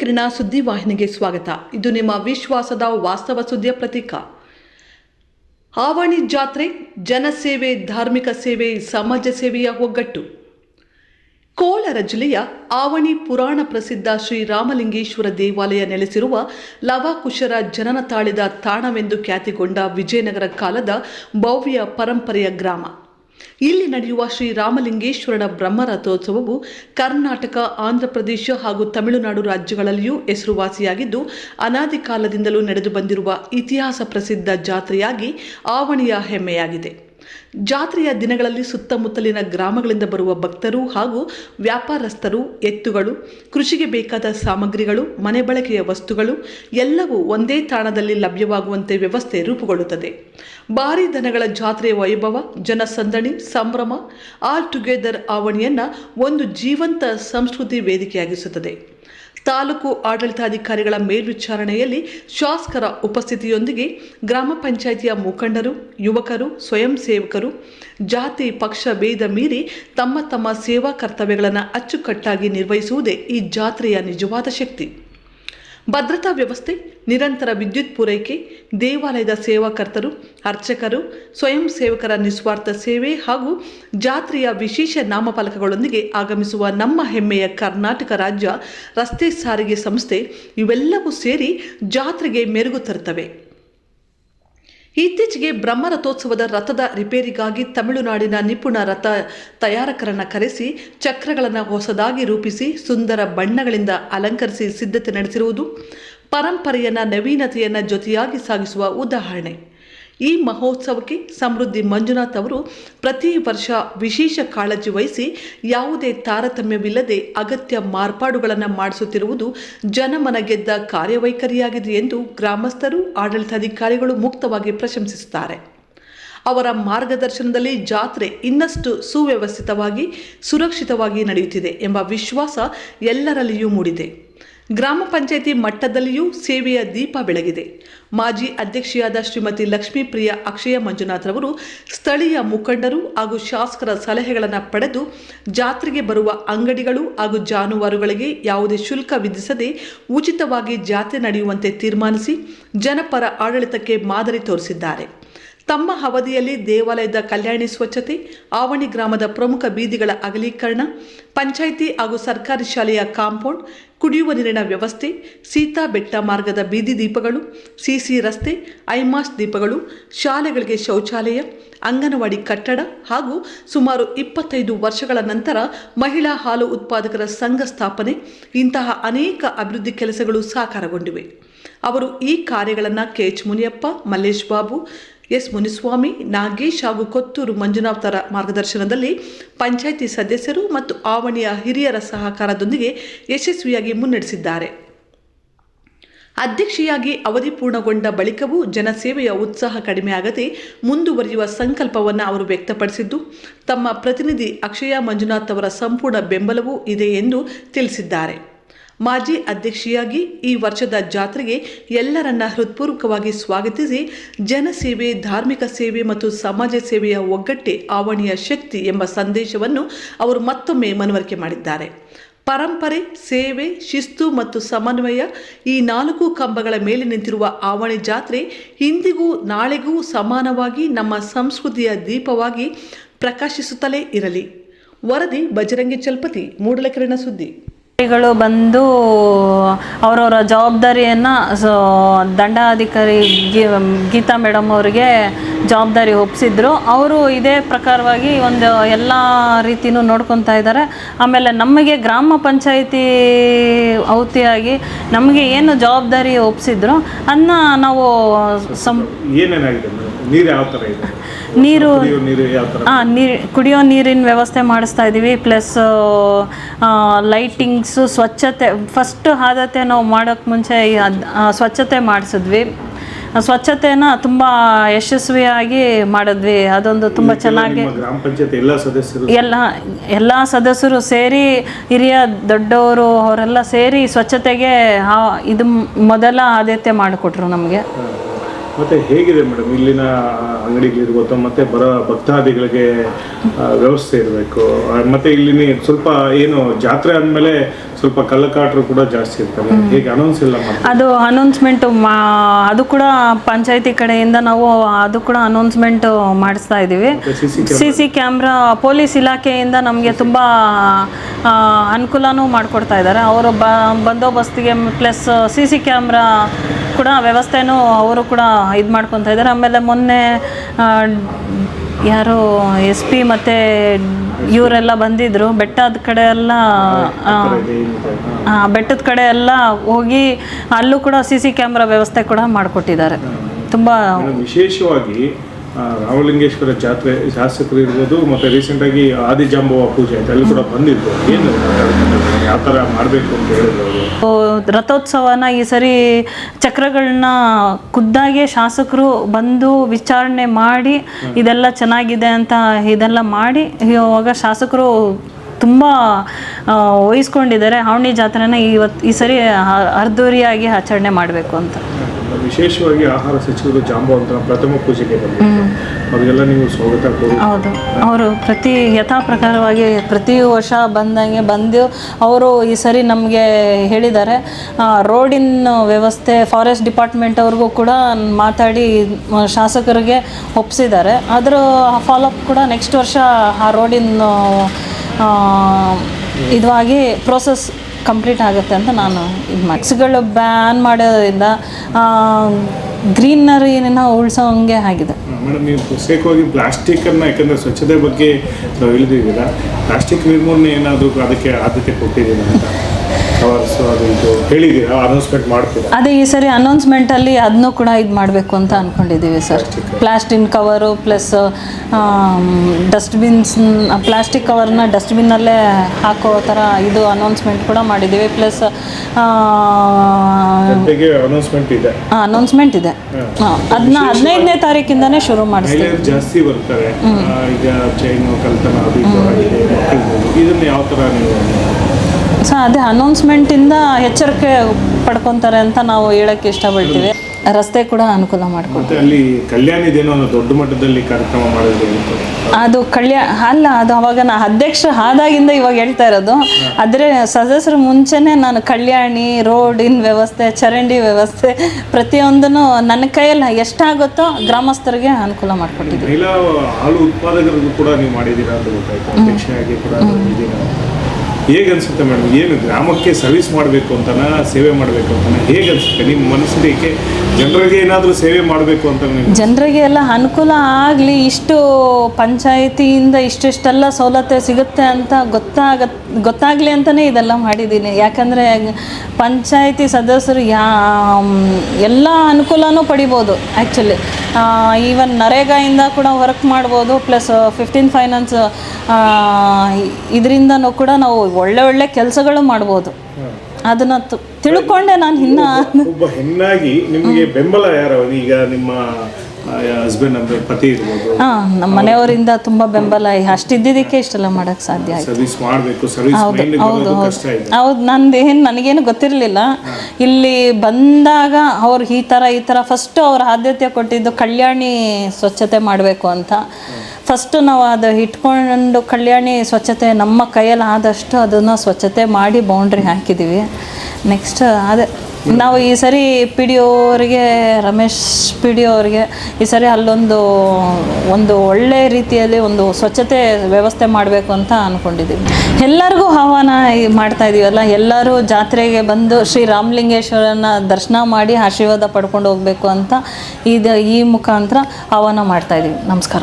ಕಿರಣ ಸುದ್ದಿವಾಹಿನಿಗೆ ಸ್ವಾಗತ. ಇದು ನಿಮ್ಮ ವಿಶ್ವಾಸದ ವಾಸ್ತವ ಸುದ್ದಿಯ ಪ್ರತೀಕ. ಆವಣಿ ಜಾತ್ರೆ, ಜನಸೇವೆ, ಧಾರ್ಮಿಕ ಸೇವೆ, ಸಮಾಜ ಸೇವೆಯ ಒಗ್ಗಟ್ಟು. ಕೋಲಾರ ಜಿಲ್ಲೆಯ ಆವಣಿ ಪುರಾಣ ಪ್ರಸಿದ್ಧ ಶ್ರೀ ರಾಮಲಿಂಗೇಶ್ವರ ದೇವಾಲಯ ನೆಲೆಸಿರುವ ಲವಕುಶರ ಜನನ ತಾಳಿದ ತಾಣವೆಂದು ಖ್ಯಾತಿಗೊಂಡ ವಿಜಯನಗರ ಕಾಲದ ಭವ್ಯ ಪರಂಪರೆಯ ಗ್ರಾಮ. ಇಲ್ಲಿ ನಡೆಯುವ ಶ್ರೀ ರಾಮಲಿಂಗೇಶ್ವರನ ಬ್ರಹ್ಮರಥೋತ್ಸವವು ಕರ್ನಾಟಕ ಆಂಧ್ರಪ್ರದೇಶ ಹಾಗೂ ತಮಿಳುನಾಡು ರಾಜ್ಯಗಳಲ್ಲಿಯೂ ಹೆಸರುವಾಸಿಯಾಗಿದ್ದು, ಅನಾದಿ ಕಾಲದಿಂದಲೂ ನಡೆದು ಬಂದಿರುವ ಇತಿಹಾಸ ಪ್ರಸಿದ್ಧ ಜಾತ್ರೆಯಾಗಿ ಆವಣಿಯ ಹೆಮ್ಮೆಯಾಗಿದೆ. ಜಾತ್ರೆಯ ದಿನಗಳಲ್ಲಿ ಸುತ್ತಮುತ್ತಲಿನ ಗ್ರಾಮಗಳಿಂದ ಬರುವ ಭಕ್ತರು ಹಾಗೂ ವ್ಯಾಪಾರಸ್ಥರು, ಎತ್ತುಗಳು, ಕೃಷಿಗೆ ಬೇಕಾದ ಸಾಮಗ್ರಿಗಳು, ಮನೆ ಬಳಕೆಯ ವಸ್ತುಗಳು ಎಲ್ಲವೂ ಒಂದೇ ತಾಣದಲ್ಲಿ ಲಭ್ಯವಾಗುವಂತೆ ವ್ಯವಸ್ಥೆ ರೂಪುಗೊಳ್ಳುತ್ತದೆ. ಭಾರಿ ದನಗಳ ಜಾತ್ರೆಯ ವೈಭವ, ಜನಸಂದಣಿ, ಸಂಭ್ರಮ ಆಲ್ ಟುಗೆದರ್ ಆವಣಿಯನ್ನು ಒಂದು ಜೀವಂತ ಸಂಸ್ಕೃತಿ ವೇದಿಕೆಯಾಗಿಸುತ್ತದೆ. ತಾಲೂಕು ಆಡಳಿತಾಧಿಕಾರಿಗಳ ಮೇಲ್ವಿಚಾರಣೆಯಲ್ಲಿ ಶಾಸಕರ ಉಪಸ್ಥಿತಿಯೊಂದಿಗೆ ಗ್ರಾಮ ಪಂಚಾಯಿತಿಯ ಮುಖಂಡರು, ಯುವಕರು, ಸ್ವಯಂ ಸೇವಕರು, ಜಾತಿ, ಪಕ್ಷ, ಭೇದ ಮೀರಿ ತಮ್ಮ ತಮ್ಮ ಸೇವಾ ಕರ್ತವ್ಯಗಳನ್ನು ಅಚ್ಚುಕಟ್ಟಾಗಿ ನಿರ್ವಹಿಸುವುದೇ ಈ ಜಾತ್ರೆಯ ನಿಜವಾದ ಶಕ್ತಿ. ಭದ್ರತಾ ವ್ಯವಸ್ಥೆ, ನಿರಂತರ ವಿದ್ಯುತ್ ಪೂರೈಕೆ, ದೇವಾಲಯದ ಸೇವಾಕರ್ತರು, ಅರ್ಚಕರು, ಸ್ವಯಂ ಸೇವಕರ ನಿಸ್ವಾರ್ಥ ಸೇವೆ ಹಾಗೂ ಜಾತ್ರೆಯ ವಿಶೇಷ ನಾಮಫಲಕಗಳೊಂದಿಗೆ ಆಗಮಿಸುವ ನಮ್ಮ ಹೆಮ್ಮೆಯ ಕರ್ನಾಟಕ ರಾಜ್ಯ ರಸ್ತೆ ಸಾರಿಗೆ ಸಂಸ್ಥೆ, ಇವೆಲ್ಲವೂ ಸೇರಿ ಜಾತ್ರೆಗೆ ಮೆರುಗು ತರುತ್ತವೆ. ಇತ್ತೀಚೆಗೆ ಬ್ರಹ್ಮರಥೋತ್ಸವದ ರಥದ ರಿಪೇರಿಗಾಗಿ ತಮಿಳುನಾಡಿನ ನಿಪುಣ ರಥ ತಯಾರಕರನ್ನು ಕರೆಸಿ, ಚಕ್ರಗಳನ್ನು ಹೊಸದಾಗಿ ರೂಪಿಸಿ, ಸುಂದರ ಬಣ್ಣಗಳಿಂದ ಅಲಂಕರಿಸಿ ಸಿದ್ಧತೆ ನಡೆಸಿರುವುದು ಪರಂಪರೆಯನ್ನು, ನವೀನತೆಯನ್ನು ಜೊತೆಯಾಗಿ ಸಾಗಿಸುವ ಉದಾಹರಣೆ. ಈ ಮಹೋತ್ಸವಕ್ಕೆ ಸಮೃದ್ಧಿ ಮಂಜುನಾಥ್ ಅವರು ಪ್ರತಿ ವರ್ಷ ವಿಶೇಷ ಕಾಳಜಿ ವಹಿಸಿ ಯಾವುದೇ ತಾರತಮ್ಯವಿಲ್ಲದೆ ಅಗತ್ಯ ಮಾರ್ಪಾಡುಗಳನ್ನು ಮಾಡಿಸುತ್ತಿರುವುದು ಜನಮನ ಗೆದ್ದ ಕಾರ್ಯವೈಖರಿಯಾಗಿದೆ ಎಂದು ಗ್ರಾಮಸ್ಥರು, ಆಡಳಿತಾಧಿಕಾರಿಗಳು ಮುಕ್ತವಾಗಿ ಪ್ರಶಂಸಿಸುತ್ತಾರೆ. ಅವರ ಮಾರ್ಗದರ್ಶನದಲ್ಲಿ ಜಾತ್ರೆ ಇನ್ನಷ್ಟು ಸುವ್ಯವಸ್ಥಿತವಾಗಿ, ಸುರಕ್ಷಿತವಾಗಿ ನಡೆಯುತ್ತಿದೆ ಎಂಬ ವಿಶ್ವಾಸ ಎಲ್ಲರಲ್ಲಿಯೂ ಮೂಡಿದೆ. ಗ್ರಾಮ ಪಂಚಾಯಿತಿ ಮಟ್ಟದಲ್ಲಿಯೂ ಸೇವೆಯ ದೀಪ ಬೆಳಗಿದೆ. ಮಾಜಿ ಅಧ್ಯಕ್ಷೆಯಾದ ಶ್ರೀಮತಿ ಲಕ್ಷ್ಮೀಪ್ರಿಯ ಅಕ್ಷಯ ಮಂಜುನಾಥ್ರವರು ಸ್ಥಳೀಯ ಮುಖಂಡರು ಹಾಗೂ ಶಾಸಕರ ಸಲಹೆಗಳನ್ನು ಪಡೆದು ಜಾತ್ರೆಗೆ ಬರುವ ಅಂಗಡಿಗಳು ಹಾಗೂ ಜಾನುವಾರುಗಳಿಗೆ ಯಾವುದೇ ಶುಲ್ಕ ವಿಧಿಸದೆ ಉಚಿತವಾಗಿ ಜಾತ್ರೆ ನಡೆಯುವಂತೆ ತೀರ್ಮಾನಿಸಿ ಜನಪರ ಆಡಳಿತಕ್ಕೆ ಮಾದರಿ ತೋರಿಸಿದ್ದಾರೆ. ತಮ್ಮ ಅವಧಿಯಲ್ಲಿ ದೇವಾಲಯದ ಕಲ್ಯಾಣಿ ಸ್ವಚ್ಛತೆ, ಆವಣಿ ಗ್ರಾಮದ ಪ್ರಮುಖ ಬೀದಿಗಳ ಅಗಲೀಕರಣ, ಪಂಚಾಯಿತಿ ಹಾಗೂ ಸರ್ಕಾರಿ ಶಾಲೆಯ ಕಾಂಪೌಂಡ್ ಕುಡಿಯುವ ನೀರಿನ ವ್ಯವಸ್ಥೆ, ಸೀತಾ ಬೆಟ್ಟ ಮಾರ್ಗದ ಬೀದಿ ದೀಪಗಳು ಸಿಸಿ ರಸ್ತೆ ಐಮಾಸ್ ದೀಪಗಳು, ಶಾಲೆಗಳಿಗೆ ಶೌಚಾಲಯ, ಅಂಗನವಾಡಿ ಕಟ್ಟಡ ಹಾಗೂ ಸುಮಾರು ಇಪ್ಪತ್ತೈದು ವರ್ಷಗಳ ನಂತರ ಮಹಿಳಾ ಹಾಲು ಉತ್ಪಾದಕರ ಸಂಘ ಸ್ಥಾಪನೆ, ಇಂತಹ ಅನೇಕ ಅಭಿವೃದ್ಧಿ ಕೆಲಸಗಳು ಸಾಕಾರಗೊಂಡಿವೆ. ಅವರು ಈ ಕಾರ್ಯಗಳನ್ನು K H Muniyappa, Mallesh Babu S Muniswamy, Nagesh ಹಾಗೂ ಕೊತ್ತೂರು ಮಂಜುನಾಥರ ಮಾರ್ಗದರ್ಶನದಲ್ಲಿ ಪಂಚಾಯಿತಿ ಸದಸ್ಯರು ಮತ್ತು ಆವಣಿಯ ಹಿರಿಯರ ಸಹಕಾರದೊಂದಿಗೆ ಯಶಸ್ವಿಯಾಗಿ ಮುನ್ನಡೆಸಿದ್ದಾರೆ. ಅಧ್ಯಕ್ಷೆಯಾಗಿ ಅವಧಿ ಪೂರ್ಣಗೊಂಡ ಬಳಿಕವೂ ಜನಸೇವೆಯ ಉತ್ಸಾಹ ಕಡಿಮೆಯಾಗದೆ ಮುಂದುವರಿಯುವ ಸಂಕಲ್ಪವನ್ನು ಅವರು ವ್ಯಕ್ತಪಡಿಸಿದ್ದು, ತಮ್ಮ ಪ್ರತಿನಿಧಿ ಅಕ್ಷಯ ಮಂಜುನಾಥ್ ಅವರ ಸಂಪೂರ್ಣ ಬೆಂಬಲವೂ ಇದೆ ಎಂದು ತಿಳಿಸಿದ್ದಾರೆ. ಮಾಜಿ ಅಧ್ಯಕ್ಷೆಯಾಗಿ ಈ ವರ್ಷದ ಜಾತ್ರೆಗೆ ಎಲ್ಲರನ್ನ ಹೃತ್ಪೂರ್ವಕವಾಗಿ ಸ್ವಾಗತಿಸಿ ಜನಸೇವೆ ಧಾರ್ಮಿಕ ಸೇವೆ ಮತ್ತು ಸಮಾಜ ಸೇವೆಯ ಒಗ್ಗಟ್ಟೆ ಆವಣಿಯ ಶಕ್ತಿ ಎಂಬ ಸಂದೇಶವನ್ನು ಅವರು ಮತ್ತೊಮ್ಮೆ ಮನವರಿಕೆ ಮಾಡಿದ್ದಾರೆ. ಪರಂಪರೆ, ಸೇವೆ, ಶಿಸ್ತು ಮತ್ತು ಸಮನ್ವಯ ಈ ನಾಲ್ಕು ಕಂಬಗಳ ಮೇಲೆ ನಿಂತಿರುವ ಆವಣಿ ಜಾತ್ರೆ ಇಂದಿಗೂ ನಾಳೆಗೂ ಸಮಾನವಾಗಿ ನಮ್ಮ ಸಂಸ್ಕೃತಿಯ ದೀಪವಾಗಿ ಪ್ರಕಾಶಿಸುತ್ತಲೇ ಇರಲಿ. ವರದಿ, ಬಜರಂಗಿ ಚಲ್ಪತಿ ಮೂಡಲಕಿರಣ ಸುದ್ದಿ. ಬಂದು ಅವರವರ ಜವಾಬ್ದಾರಿಯನ್ನು ಸೊ ದಂಡಾಧಿಕಾರಿ ಗೀತಾ ಮೇಡಮ್ ಅವರಿಗೆ ಜವಾಬ್ದಾರಿ ಒಪ್ಪಿಸಿದ್ರು ಅವರು ಇದೇ ಪ್ರಕಾರವಾಗಿ ಒಂದು ಎಲ್ಲ ರೀತಿನೂ ನೋಡ್ಕೊತಾ ಇದ್ದಾರೆ. ಆಮೇಲೆ ನಮಗೆ ಗ್ರಾಮ ಪಂಚಾಯಿತಿ ಔತಿಯಾಗಿ ನಮಗೆ ಏನು ಜವಾಬ್ದಾರಿ ಒಪ್ಪಿಸಿದ್ರು ಅನ್ನ ನಾವು ಸಂ ಏನೇನಾಗಿದೆ ನೀರು ಯಾವ ಥರ ಇದೆ? ನೀರು ಹಾಂ ನೀರು ಕುಡಿಯೋ ನೀರಿನ ವ್ಯವಸ್ಥೆ ಮಾಡಿಸ್ತಾ ಇದ್ದೀವಿ ಪ್ಲಸ್ ಲೈಟಿಂಗ್ಸು ಸ್ವಚ್ಛತೆ ಫಸ್ಟ್ ಆದತೆ ನಾವು ಮಾಡೋಕ್ಕೆ ಮುಂಚೆ ಸ್ವಚ್ಛತೆ ಮಾಡಿಸಿದ್ವಿ. ಸ್ವಚ್ಛತೆನ ತುಂಬ ಯಶಸ್ವಿಯಾಗಿ ಮಾಡಿದ್ವಿ. ಅದೊಂದು ತುಂಬ ಚೆನ್ನಾಗಿ ಗ್ರಾಮ ಪಂಚಾಯತ್ ಎಲ್ಲ ಸದಸ್ಯರು ಎಲ್ಲ ಎಲ್ಲ ಸದಸ್ಯರು ಸೇರಿ ಹಿರಿಯ ದೊಡ್ಡವರು ಅವರೆಲ್ಲ ಸೇರಿ ಸ್ವಚ್ಛತೆಗೆ ಇದು ಮೊದಲ ಆದ್ಯತೆ ಮಾಡಿಕೊಟ್ರು ನಮಗೆ. ಮತ್ತೆ ಹೇಗಿದೆ ಮೇಡಮ್? ಇಲ್ಲಿನ ಅಂಗಡಿಗಳಿರ್ಬೋದು ಮತ್ತೆ ಬರೋ ಭಕ್ತಾದಿಗಳಿಗೆ ವ್ಯವಸ್ಥೆ ಇರಬೇಕು. ಮತ್ತೆ ಇಲ್ಲಿ ಸ್ವಲ್ಪ ಏನು ಜಾತ್ರೆ ಅಂದಮೇಲೆ ಸ್ವಲ್ಪ ಕಳ್ಳಕಾಟರು ಕೂಡ ಜಾಸ್ತಿ ಇರ್ತಾರೆ. ಹೇಗೆ ಅನೌನ್ಸ್ ಇಲ್ಲ ಅದು ಅನೌನ್ಸ್ಮೆಂಟ್ ಮಾ ಅದು ಕೂಡ ಪಂಚಾಯತಿ ಕಡೆಯಿಂದ ನಾವು ಅದು ಕೂಡ ಅನೌನ್ಸ್ಮೆಂಟ್ ಮಾಡಿಸ್ತಾ ಇದ್ದೀವಿ. ಸಿ ಸಿ ಕ್ಯಾಮ್ರಾ ಪೊಲೀಸ್ ಇಲಾಖೆಯಿಂದ ನಮಗೆ ತುಂಬ ಅನುಕೂಲನೂ ಮಾಡಿಕೊಡ್ತಾ ಇದ್ದಾರೆ. ಅವರು ಬ ಬಂದೋಬಸ್ತಿಗೆ ಪ್ಲಸ್ ಸಿ ಸಿ ಕ್ಯಾಮ್ರಾ ಕೂಡ ವ್ಯವಸ್ಥೆನೂ ಅವರು ಕೂಡ ಇದು ಮಾಡ್ಕೊತಾ ಇದ್ದಾರೆ. ಆಮೇಲೆ ಮೊನ್ನೆ ಯಾರು ಎಸ್ ಪಿ ಮತ್ತು ಇವರೆಲ್ಲ ಬಂದಿದ್ದರು ಬೆಟ್ಟದ ಕಡೆ ಎಲ್ಲ ಬೆಟ್ಟದ ಕಡೆ ಎಲ್ಲ ಹೋಗಿ ಅಲ್ಲೂ ಕೂಡ ಸಿ ಸಿ ಕ್ಯಾಮ್ರಾ ವ್ಯವಸ್ಥೆ ಕೂಡ ಮಾಡಿಕೊಟ್ಟಿದ್ದಾರೆ. ತುಂಬ ವಿಶೇಷವಾಗಿ ರಾಮಲಿಂಗೇಶ್ವರ ಜಾತ್ರೆ ಶಾಸಕರು ಇರ್ಬೋದು ಮತ್ತೆ ರೀಸೆಂಟ್ ಆಗಿ ಆದಿಜಾಂಬವ ಪೂಜೆ ಆಯ್ತು ಅಲ್ಲಿ ಕೂಡ ಬಂದಿದ್ದು ಏನು ಯಾವ ಥರ ಮಾಡಬೇಕು ಅಂತ ಹೇಳಿದ್ರು ಅವರು? ರಥೋತ್ಸವನ ಈ ಸರಿ ಚಕ್ರಗಳನ್ನ ಖುದ್ದಾಗೆ ಶಾಸಕರು ಬಂದು ವಿಚಾರಣೆ ಮಾಡಿ ಇದೆಲ್ಲ ಚೆನ್ನಾಗಿದೆ ಅಂತ ಇದೆಲ್ಲ ಮಾಡಿ ಇವಾಗ ಶಾಸಕರು ತುಂಬ ವಹಿಸ್ಕೊಂಡಿದ್ದಾರೆ. ಹಾವಣಿ ಜಾತ್ರೆನ ಇವತ್ತು ಈ ಸರಿ ಅರ್ಧೂರಿಯಾಗಿ ಆಚರಣೆ ಮಾಡಬೇಕು ಅಂತ. ವಿಶೇಷವಾಗಿ ಆಹಾರ ಸಚಿವರು ಅಂತ ಪ್ರಥಮ ಪೂಜೆಗೆ ಬಂದಿದ್ರು ಅವರಿಗೆಲ್ಲ ನೀವು ಸ್ವಾಗತ ಹೌದು. ಅವರು ಪ್ರತಿ ಯಥಾ ಪ್ರಕಾರವಾಗಿ ಪ್ರತಿ ವರ್ಷ ಬಂದಂಗೆ ಬಂದು ಅವರು ಈ ಸರಿ ನಮಗೆ ಹೇಳಿದ್ದಾರೆ. ರೋಡಿನ ವ್ಯವಸ್ಥೆ ಫಾರೆಸ್ಟ್ ಡಿಪಾರ್ಟ್ಮೆಂಟ್ ಅವ್ರಿಗೂ ಕೂಡ ಮಾತಾಡಿ ಶಾಸಕರಿಗೆ ಒಪ್ಪಿಸಿದ್ದಾರೆ ಅದರ ಫಾಲೋಅಪ್ ಕೂಡ ನೆಕ್ಸ್ಟ್ ವರ್ಷ ಆ ರೋಡಿನ ಇದಾಗಿ ಪ್ರೋಸೆಸ್ ಕಂಪ್ಲೀಟ್ ಆಗುತ್ತೆ ಅಂತ ನಾನು ಇದು ಮಕ್ಸ್ಗಳು ಬ್ಯಾನ್ ಮಾಡೋದ್ರಿಂದ ಗ್ರೀನರಿನ ಉಳಿಸೋಂಗೆ ಆಗಿದೆ. ಮೇಡಮ್, ನೀವು ಪ್ರತ್ಯೇಕವಾಗಿ ಪ್ಲಾಸ್ಟಿಕ್ ಅನ್ನ ಯಾಕಂದ್ರೆ ಸ್ವಚ್ಛತೆ ಬಗ್ಗೆ ನಾವು ಹೇಳಿದಿದ್ದೀರಾ? ಪ್ಲಾಸ್ಟಿಕ್ ನಿರ್ಮೂಲನೆ ಏನಾದರೂ ಅದಕ್ಕೆ ಆದ್ಯತೆ ಕೊಟ್ಟಿದ್ದೀರಾ ಅಂತ? ಹೇಳಿದ್ದೀರಾ? ಅನೌನ್ಸ್ಮೆಂಟ್ ಮಾಡ್ತೀರಾ? ಅದೇ ಈ ಸರಿ ಅಲ್ಲಿ ಅದನ್ನೂ ಕೂಡ ಇದು ಮಾಡಬೇಕು ಅಂತ ಅಂದ್ಕೊಂಡಿದ್ದೀವಿ sir. Plastic cover plus dustbins plastic ಕವರ್ನ ಡಸ್ಟ್ಬಿನ್ನಲ್ಲೇ ಹಾಕೋ ಥರ ಇದು ಅನೌನ್ಸ್ಮೆಂಟ್ ಕೂಡ ಮಾಡಿದ್ದೀವಿ. ಪ್ಲಸ್ ಅನೌನ್ಸ್ಮೆಂಟ್ ಇದೆ. ಅನೌನ್ಸ್ಮೆಂಟ್ ಇದೆ. ಅದನ್ನ ಹದಿನೈದನೇ ತಾರೀಕಿಂದನೇ ಶುರು ಮಾಡಿಸ್ತೀವಿ. ಜಾಸ್ತಿ ಬರ್ತಾರೆ. ಈಗ ಚೈನು ಕಲ್ತನ ಇದನ್ನ ಯಾವ ಥರ ನೀವು ಸೊ ಅದೇ ಅನೌನ್ಸ್ಮೆಂಟಿಂದ ಎಚ್ಚರಿಕೆ ಪಡ್ಕೊತಾರೆ ಅಂತ ನಾವು ಹೇಳಕ್ಕೆ ಇಷ್ಟಪಡ್ತೀವಿ. ರಸ್ತೆ ಕೂಡ ಅನುಕೂಲ ಮಾಡ್ಕೊಡ್ತೀವಿ. ಅಲ್ಲಿ ದೊಡ್ಡ ಮಟ್ಟದಲ್ಲಿ ಕಾರ್ಯಕ್ರಮ ಅದು ಕಲ್ಯಾಣ ಅಲ್ಲ ಅದು ಅವಾಗ ನಾ ಅಧ್ಯಕ್ಷ ಆದಾಗಿಂದ ಇವಾಗ ಹೇಳ್ತಾ ಇರೋದು. ಆದರೆ ಸದಸ್ಯರು ಮುಂಚೆನೇ ನಾನು ಕಲ್ಯಾಣಿ ರೋಡಿನ ವ್ಯವಸ್ಥೆ ಚರಂಡಿ ವ್ಯವಸ್ಥೆ ಪ್ರತಿಯೊಂದನ್ನು ನನ್ನ ಕೈಯಲ್ಲಿ ಎಷ್ಟಾಗುತ್ತೋ ಗ್ರಾಮಸ್ಥರಿಗೆ ಅನುಕೂಲ ಮಾಡಿಕೊಟ್ಟಿದ್ದೀವಿ. ಹಾಲು ಉತ್ಪಾದಕರಿಗೂ ಕೂಡ ನೀವು ಮಾಡಿದ್ದೀರಾ ಅಂತ ಗೊತ್ತಾಯ್ತು. ಅಧ್ಯಕ್ಷೆಯಾಗಿ ಕೂಡ ಹೇಗೆ ಅನ್ಸುತ್ತೆ ಮೇಡಮ್? ಏನು ಗ್ರಾಮಕ್ಕೆ ಸರ್ವಿಸ್ ಮಾಡಬೇಕು ಅಂತನ, ಸೇವೆ ಮಾಡಬೇಕು ಅಂತನ? ಹೇಗೆ ಅನ್ಸುತ್ತೆ? ನಿಮ್ಮ ಮನಸ್ಸಿಗೆ ಜನರಿಗೆ ಏನಾದರೂ ಸೇವೆ ಮಾಡಬೇಕು ಅಂತ ಜನರಿಗೆ ಎಲ್ಲ ಅನುಕೂಲ ಆಗಲಿ, ಇಷ್ಟು ಪಂಚಾಯಿತಿಯಿಂದ ಇಷ್ಟಿಷ್ಟೆಲ್ಲ ಸೌಲಭ್ಯ ಸಿಗುತ್ತೆ ಅಂತ ಗೊತ್ತಾಗ, ಗೊತ್ತಾಗಲಿ ಅಂತಲೇ ಇದೆಲ್ಲ ಮಾಡಿದ್ದೀನಿ. ಯಾಕಂದರೆ ಪಂಚಾಯಿತಿ ಸದಸ್ಯರು ಯಾ ಎಲ್ಲ ಅನುಕೂಲನೂ ಪಡಿಬೋದು ಆ್ಯಕ್ಚುಲಿ ಈವನ್ ನರೇಗಾಯಿಂದ ಕೂಡ ವರ್ಕ್ ಮಾಡ್ಬೋದು ಪ್ಲಸ್ ಫಿಫ್ಟೀನ್ ಫೈನಾನ್ಸ್ ಇದರಿಂದನೂ ಕೂಡ ನಾವು ಒಳ್ಳೆ ಒಳ್ಳೆ ಕೆಲಸಗಳು ಮಾಡ್ಬೋದು. ಅದನ್ನ ತಿಳ್ಕೊಂಡೆ ನಾನು ಇನ್ನೂ ಒಬ್ಬ ಹೆಣ್ಣಾಗಿ ನಿಮಗೆ ಬೆಂಬಲ ಯಾರು? ಈಗ ನಿಮ್ಮ ಹಸ್ಬೆಂಡ್ ಅಂದ್ರೆ ಪತಿ ಇರ್ಬೋದು. ಹಾಂ ನಮ್ಮ ಮನೆಯವರಿಂದ ತುಂಬಾ ಬೆಂಬಲ ಅಷ್ಟಿದ್ದಿದ್ದಕ್ಕೆ ಇಷ್ಟೆಲ್ಲ ಮಾಡಕ್ ಸಾಧ್ಯ ಆಯ್ತು. ಸರ್ವಿಸ್ ಮಾಡಬೇಕು ಸರ್ವಿಸ್ ಮೈಂಡ್ ಬರೋದು ಕಷ್ಟ ಇದೆ. ಹೌದು ನಂದು ಏನು ನನಗೇನು ಗೊತ್ತಿರಲಿಲ್ಲ. ಇಲ್ಲಿ ಬಂದಾಗ ಅವ್ರು ಈ ಥರ ಈ ಥರ ಫಸ್ಟು ಅವ್ರ ಆದ್ಯತೆ ಕೊಟ್ಟಿದ್ದು ಕಲ್ಯಾಣಿ ಸ್ವಚ್ಛತೆ ಮಾಡಬೇಕು ಅಂತ. ಫಸ್ಟು ನಾವು ಅದು ಇಟ್ಕೊಂಡು ಕಲ್ಯಾಣಿ ಸ್ವಚ್ಛತೆ ನಮ್ಮ ಕೈಯಲ್ಲಿ ಆದಷ್ಟು ಅದನ್ನು ಸ್ವಚ್ಛತೆ ಮಾಡಿ ಬೌಂಡ್ರಿ ಹಾಕಿದ್ದೀವಿ ನೆಕ್ಸ್ಟ್ ಅದೇ, ನಾವು ಈ ಸರಿ ಪಿ ಡಿ ಅವರಿಗೆ, ರಮೇಶ್ ಪಿ ಡಿ ಅವರಿಗೆ ಈ ಸರಿ ಅಲ್ಲೊಂದು, ಒಂದು ಒಳ್ಳೆ ರೀತಿಯಲ್ಲಿ ಒಂದು ಸ್ವಚ್ಛತೆ ವ್ಯವಸ್ಥೆ ಮಾಡಬೇಕು ಅಂತ ಅಂದ್ಕೊಂಡಿದ್ದೀವಿ ಎಲ್ಲರಿಗೂ ಆಹ್ವಾನ ಮಾಡ್ತಾ ಇದೀವಲ್ಲ, ಎಲ್ಲರೂ ಜಾತ್ರೆಗೆ ಬಂದು ಶ್ರೀ ರಾಮಲಿಂಗೇಶ್ವರನ ದರ್ಶನ ಮಾಡಿ ಆಶೀರ್ವಾದ ಪಡ್ಕೊಂಡು ಹೋಗಬೇಕು ಅಂತ ಇದು ಈ ಮುಖಾಂತರ ಆಹ್ವಾನ ಮಾಡ್ತಾ ಇದೀವಿ. ನಮಸ್ಕಾರ.